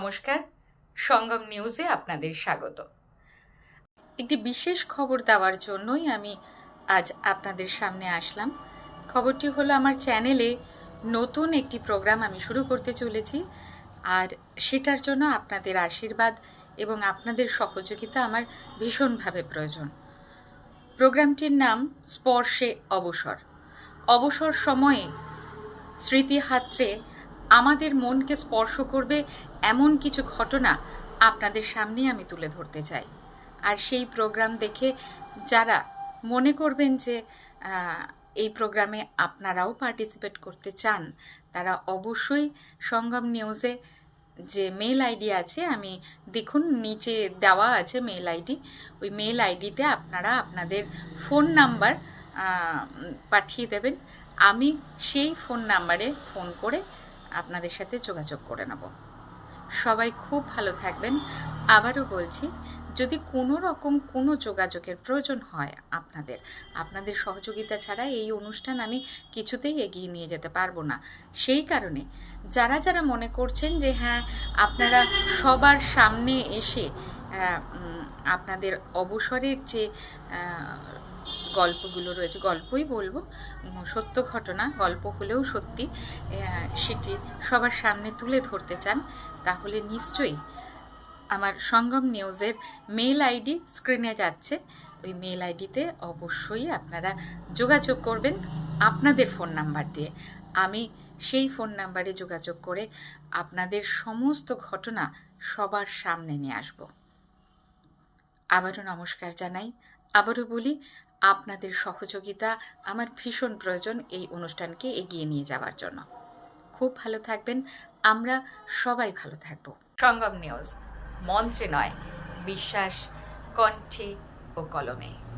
নমস্কার, সঙ্গম নিউজে আপনাদের স্বাগত। একটি বিশেষ খবর দেওয়ার জন্যই আমি আজ আপনাদের সামনে আসলাম। খবরটি হলো, আমার চ্যানেলে নতুন একটি প্রোগ্রাম আমি শুরু করতে চলেছি আর সেটার জন্য আপনাদের আশীর্বাদ এবং আপনাদের সহযোগিতা আমার ভীষণভাবে প্রয়োজন। প্রোগ্রামটির নাম, স্পর্শে অবসর। অবসর সময়ে স্মৃতি স্মৃতিহাত্রে আমাদের মনকে স্পর্শ করবে এমন কিছু ঘটনা আপনাদের সামনে আমি তুলে ধরতে চাই। আর সেই প্রোগ্রাম দেখে যারা মনে করবেন যে এই প্রোগ্রামে আপনারাও পার্টিসিপেট করতে চান, তারা অবশ্যই সঙ্গম নিউজে যে মেল আইডি আছে, আমি দেখুন নিচে দেওয়া আছে মেল আইডি, ওই মেল আইডিতে আপনারা আপনাদের ফোন নাম্বার পাঠিয়ে দেবেন। আমি সেই ফোন নাম্বারে ফোন করে আপনাদের সাথে যোগাযোগ করে নেব। সবাই খুব ভালো থাকবেন। আবারও বলছি, যদি কোনো রকম কোনো যোগাযোগের প্রয়োজন হয় আপনাদের আপনাদের সহযোগিতা ছাড়া এই অনুষ্ঠান আমি কিছুতেই এগিয়ে নিয়ে যেতে পারব না। সেই কারণে যারা যারা মনে করছেন যে হ্যাঁ আপনারা সবার সামনে এসে আপনাদের অবসরের যে গল্পগুলো রয়েছে, গল্পই বলব। সত্য ঘটনা, গল্প হলেও সত্যি। সেটি সবার সামনে তুলে ধরতে চান, তাহলে নিশ্চয়ই আমার সঙ্গম নিউজের মেল আইডি স্ক্রিনে যাচ্ছে। ওই মেল আইডিতে অবশ্যই আপনারা যোগাযোগ করবেন আপনাদের ফোন নাম্বার দিয়ে। আমি সেই ফোন নাম্বারে যোগাযোগ করে আপনাদের সমস্ত ঘটনা সবার সামনে নিয়ে আসব। আবারও নমস্কার জানাই। আবারও বলি আপনাদের সহযোগিতা আমার ভীষণ প্রয়োজন এই অনুষ্ঠানকে এগিয়ে নিয়ে যাওয়ার জন্য। খুব ভালো থাকবেন, আমরা সবাই ভালো থাকব। সঙ্গম নিউজ, মন্ত্রে নয়, বিশ্বাস, কণ্ঠে ও কলমে।